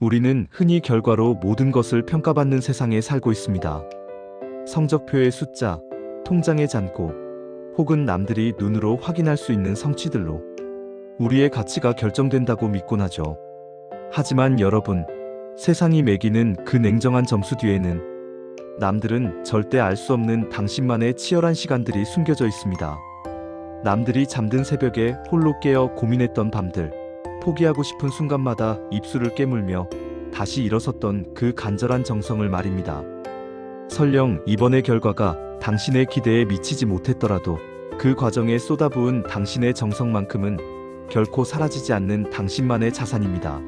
우리는 흔히 결과로 모든 것을 평가받는 세상에 살고 있습니다. 성적표의 숫자, 통장의 잔고, 혹은 남들이 눈으로 확인할 수 있는 성취들로 우리의 가치가 결정된다고 믿곤 하죠. 하지만 여러분, 세상이 매기는 그 냉정한 점수 뒤에는 남들은 절대 알 수 없는 당신만의 치열한 시간들이 숨겨져 있습니다. 남들이 잠든 새벽에 홀로 깨어 고민했던 밤들, 포기하고 싶은 순간마다 입술을 깨물며 다시 일어섰던 그 간절한 정성을 말입니다. 설령 이번의 결과가 당신의 기대에 미치지 못했더라도 그 과정에 쏟아부은 당신의 정성만큼은 결코 사라지지 않는 당신만의 자산입니다.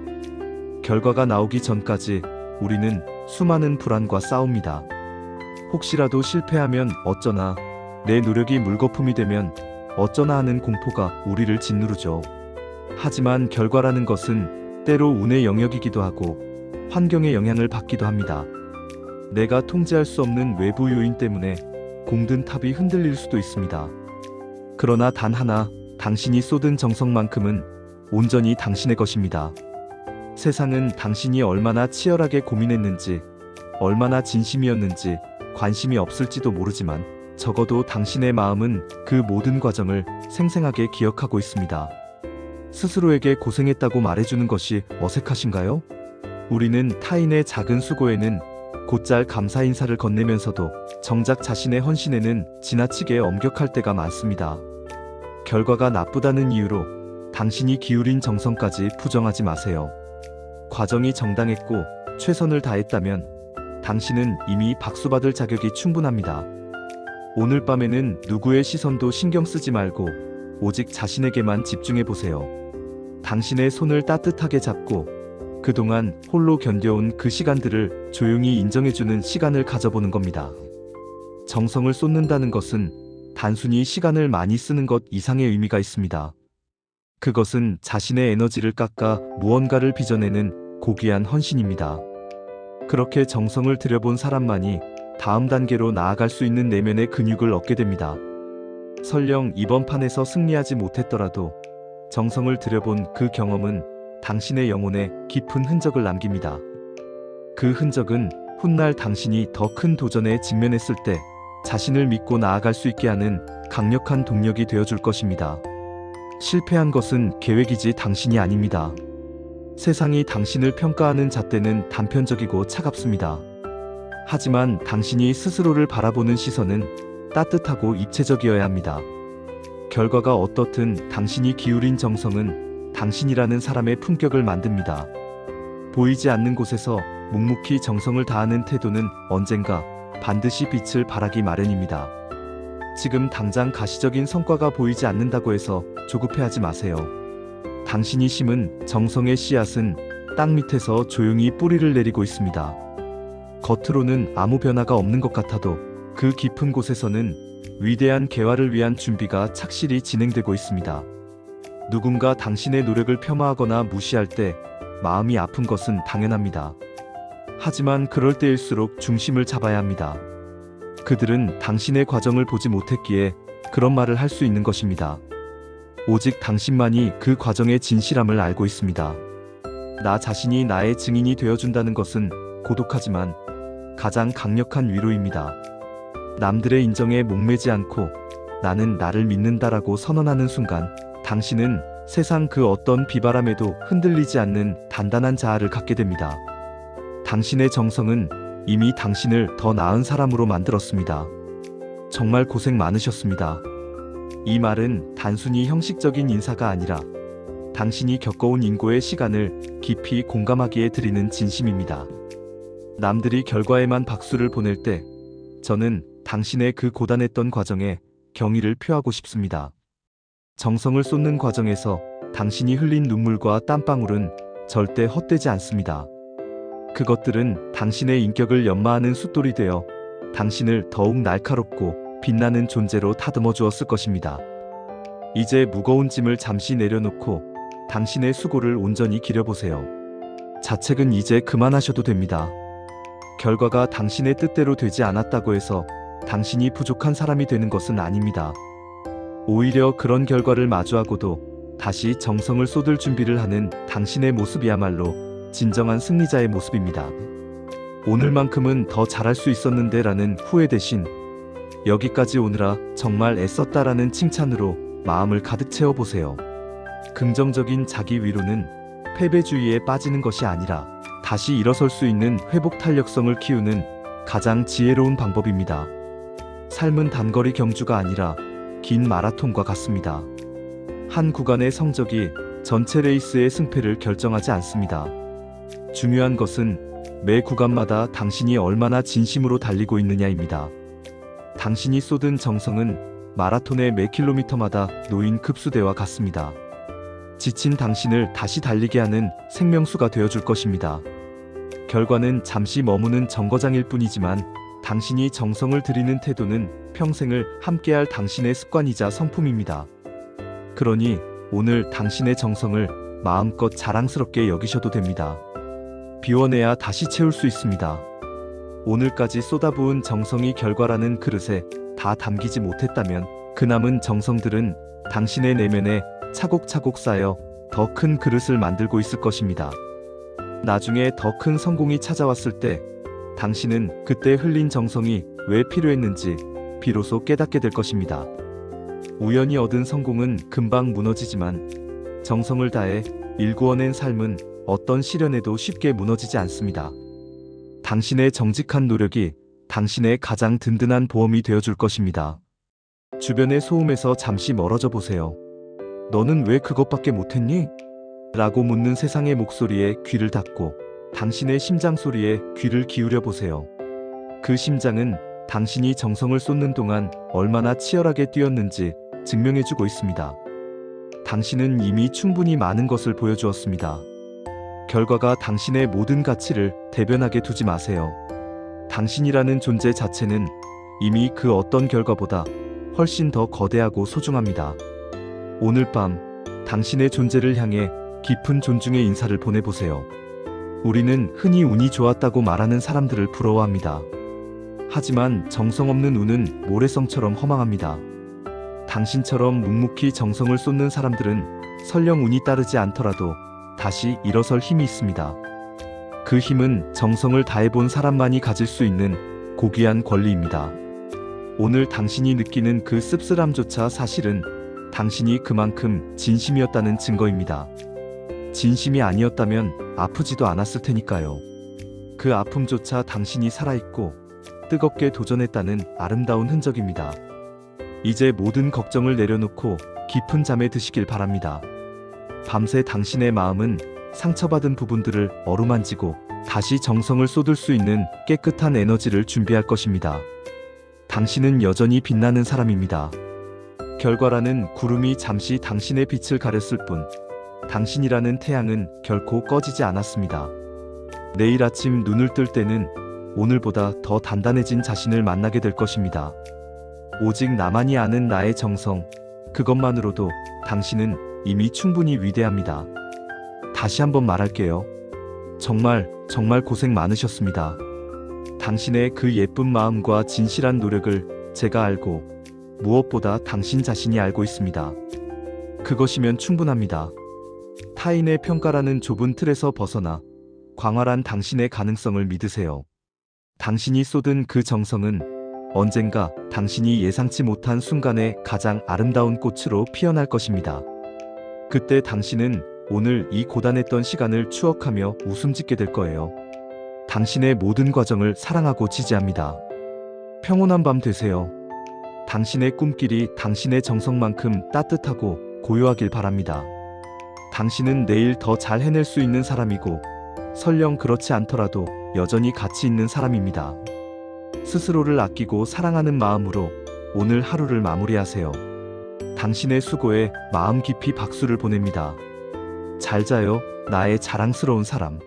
결과가 나오기 전까지 우리는 수많은 불안과 싸웁니다. 혹시라도 실패하면 어쩌나, 내 노력이 물거품이 되면 어쩌나 하는 공포가 우리를 짓누르죠. 하지만 결과라는 것은 때로 운의 영역이기도 하고 환경의 영향을 받기도 합니다. 내가 통제할 수 없는 외부 요인 때문에 공든 탑이 흔들릴 수도 있습니다. 그러나 단 하나, 당신이 쏟은 정성만큼은 온전히 당신의 것입니다. 세상은 당신이 얼마나 치열하게 고민했는지, 얼마나 진심이었는지 관심이 없을지도 모르지만 적어도 당신의 마음은 그 모든 과정을 생생하게 기억하고 있습니다. 스스로에게 고생했다고 말해주는 것이 어색하신가요? 우리는 타인의 작은 수고에는 곧잘 감사 인사를 건네면서도 정작 자신의 헌신에는 지나치게 엄격할 때가 많습니다. 결과가 나쁘다는 이유로 당신이 기울인 정성까지 부정하지 마세요. 과정이 정당했고 최선을 다했다면 당신은 이미 박수받을 자격이 충분합니다. 오늘 밤에는 누구의 시선도 신경 쓰지 말고 오직 자신에게만 집중해 보세요. 당신의 손을 따뜻하게 잡고 그동안 홀로 견뎌온 그 시간들을 조용히 인정해주는 시간을 가져보는 겁니다. 정성을 쏟는다는 것은 단순히 시간을 많이 쓰는 것 이상의 의미가 있습니다. 그것은 자신의 에너지를 깎아 무언가를 빚어내는 고귀한 헌신입니다. 그렇게 정성을 들여본 사람만이 다음 단계로 나아갈 수 있는 내면의 근육을 얻게 됩니다. 설령 이번 판에서 승리하지 못했더라도 정성을 들여본 그 경험은 당신의 영혼에 깊은 흔적을 남깁니다. 그 흔적은 훗날 당신이 더 큰 도전에 직면했을 때 자신을 믿고 나아갈 수 있게 하는 강력한 동력이 되어줄 것입니다. 실패한 것은 계획이지 당신이 아닙니다. 세상이 당신을 평가하는 잣대는 단편적이고 차갑습니다. 하지만 당신이 스스로를 바라보는 시선은 따뜻하고 입체적이어야 합니다. 결과가 어떻든 당신이 기울인 정성은 당신이라는 사람의 품격을 만듭니다. 보이지 않는 곳에서 묵묵히 정성을 다하는 태도는 언젠가 반드시 빛을 발하기 마련입니다. 지금 당장 가시적인 성과가 보이지 않는다고 해서 조급해하지 마세요. 당신이 심은 정성의 씨앗은 땅 밑에서 조용히 뿌리를 내리고 있습니다. 겉으로는 아무 변화가 없는 것 같아도 그 깊은 곳에서는 위대한 개화를 위한 준비가 착실히 진행되고 있습니다. 누군가 당신의 노력을 폄하하거나 무시할 때 마음이 아픈 것은 당연합니다. 하지만 그럴 때일수록 중심을 잡아야 합니다. 그들은 당신의 과정을 보지 못했기에 그런 말을 할 수 있는 것입니다. 오직 당신만이 그 과정의 진실함을 알고 있습니다. 나 자신이 나의 증인이 되어준다는 것은 고독하지만 가장 강력한 위로입니다. 남들의 인정에 목매지 않고 나는 나를 믿는다라고 선언하는 순간 당신은 세상 그 어떤 비바람에도 흔들리지 않는 단단한 자아를 갖게 됩니다. 당신의 정성은 이미 당신을 더 나은 사람으로 만들었습니다. 정말 고생 많으셨습니다. 이 말은 단순히 형식적인 인사가 아니라 당신이 겪어온 인고의 시간을 깊이 공감하기에 드리는 진심입니다. 남들이 결과에만 박수를 보낼 때 저는 당신의 그 고단했던 과정에 경의를 표하고 싶습니다. 정성을 쏟는 과정에서 당신이 흘린 눈물과 땀방울은 절대 헛되지 않습니다. 그것들은 당신의 인격을 연마하는 숫돌이 되어 당신을 더욱 날카롭고 빛나는 존재로 다듬어 주었을 것입니다. 이제 무거운 짐을 잠시 내려놓고 당신의 수고를 온전히 기려보세요. 자책은 이제 그만하셔도 됩니다. 결과가 당신의 뜻대로 되지 않았다고 해서 당신이 부족한 사람이 되는 것은 아닙니다. 오히려 그런 결과를 마주하고도 다시 정성을 쏟을 준비를 하는 당신의 모습이야말로 진정한 승리자의 모습입니다. 오늘만큼은 더 잘할 수 있었는데 라는 후회 대신 여기까지 오느라 정말 애썼다라는 칭찬으로 마음을 가득 채워보세요. 긍정적인 자기 위로는 패배주의에 빠지는 것이 아니라 다시 일어설 수 있는 회복 탄력성을 키우는 가장 지혜로운 방법입니다. 삶은 단거리 경주가 아니라 긴 마라톤과 같습니다. 한 구간의 성적이 전체 레이스의 승패를 결정하지 않습니다. 중요한 것은 매 구간마다 당신이 얼마나 진심으로 달리고 있느냐입니다. 당신이 쏟은 정성은 마라톤의 매 킬로미터마다 놓인 급수대와 같습니다. 지친 당신을 다시 달리게 하는 생명수가 되어줄 것입니다. 결과는 잠시 머무는 정거장일 뿐이지만 당신이 정성을 들이는 태도는 평생을 함께할 당신의 습관이자 성품입니다. 그러니 오늘 당신의 정성을 마음껏 자랑스럽게 여기셔도 됩니다. 비워내야 다시 채울 수 있습니다. 오늘까지 쏟아부은 정성이 결과라는 그릇에 다 담기지 못했다면 그 남은 정성들은 당신의 내면에 차곡차곡 쌓여 더 큰 그릇을 만들고 있을 것입니다. 나중에 더 큰 성공이 찾아왔을 때 당신은 그때 흘린 정성이 왜 필요했는지 비로소 깨닫게 될 것입니다. 우연히 얻은 성공은 금방 무너지지만 정성을 다해 일구어낸 삶은 어떤 시련에도 쉽게 무너지지 않습니다. 당신의 정직한 노력이 당신의 가장 든든한 보험이 되어줄 것입니다. 주변의 소음에서 잠시 멀어져 보세요. 너는 왜 그것밖에 못했니? 라고 묻는 세상의 목소리에 귀를 닫고 당신의 심장 소리에 귀를 기울여 보세요. 그 심장은 당신이 정성을 쏟는 동안 얼마나 치열하게 뛰었는지 증명해주고 있습니다. 당신은 이미 충분히 많은 것을 보여주었습니다. 결과가 당신의 모든 가치를 대변하게 두지 마세요. 당신이라는 존재 자체는 이미 그 어떤 결과보다 훨씬 더 거대하고 소중합니다. 오늘 밤 당신의 존재를 향해 깊은 존중의 인사를 보내보세요. 우리는 흔히 운이 좋았다고 말하는 사람들을 부러워합니다. 하지만 정성 없는 운은 모래성처럼 허망합니다. 당신처럼 묵묵히 정성을 쏟는 사람들은 설령 운이 따르지 않더라도 다시 일어설 힘이 있습니다. 그 힘은 정성을 다해본 사람만이 가질 수 있는 고귀한 권리입니다. 오늘 당신이 느끼는 그 씁쓸함조차 사실은 당신이 그만큼 진심이었다는 증거입니다. 진심이 아니었다면 아프지도 않았을 테니까요. 그 아픔조차 당신이 살아있고 뜨겁게 도전했다는 아름다운 흔적입니다. 이제 모든 걱정을 내려놓고 깊은 잠에 드시길 바랍니다. 밤새 당신의 마음은 상처받은 부분들을 어루만지고 다시 정성을 쏟을 수 있는 깨끗한 에너지를 준비할 것입니다. 당신은 여전히 빛나는 사람입니다. 결과라는 구름이 잠시 당신의 빛을 가렸을 뿐, 당신이라는 태양은 결코 꺼지지 않았습니다. 내일 아침 눈을 뜰 때는 오늘보다 더 단단해진 자신을 만나게 될 것입니다. 오직 나만이 아는 나의 정성, 그것만으로도 당신은 이미 충분히 위대합니다. 다시 한번 말할게요. 정말, 정말 고생 많으셨습니다. 당신의 그 예쁜 마음과 진실한 노력을 제가 알고 무엇보다 당신 자신이 알고 있습니다. 그것이면 충분합니다. 타인의 평가라는 좁은 틀에서 벗어나 광활한 당신의 가능성을 믿으세요. 당신이 쏟은 그 정성은 언젠가 당신이 예상치 못한 순간에 가장 아름다운 꽃으로 피어날 것입니다. 그때 당신은 오늘 이 고단했던 시간을 추억하며 웃음 짓게 될 거예요. 당신의 모든 과정을 사랑하고 지지합니다. 평온한 밤 되세요. 당신의 꿈길이 당신의 정성만큼 따뜻하고 고요하길 바랍니다. 당신은 내일 더 잘 해낼 수 있는 사람이고, 설령 그렇지 않더라도 여전히 가치 있는 사람입니다. 스스로를 아끼고 사랑하는 마음으로 오늘 하루를 마무리하세요. 당신의 수고에 마음 깊이 박수를 보냅니다. 잘 자요, 나의 자랑스러운 사람.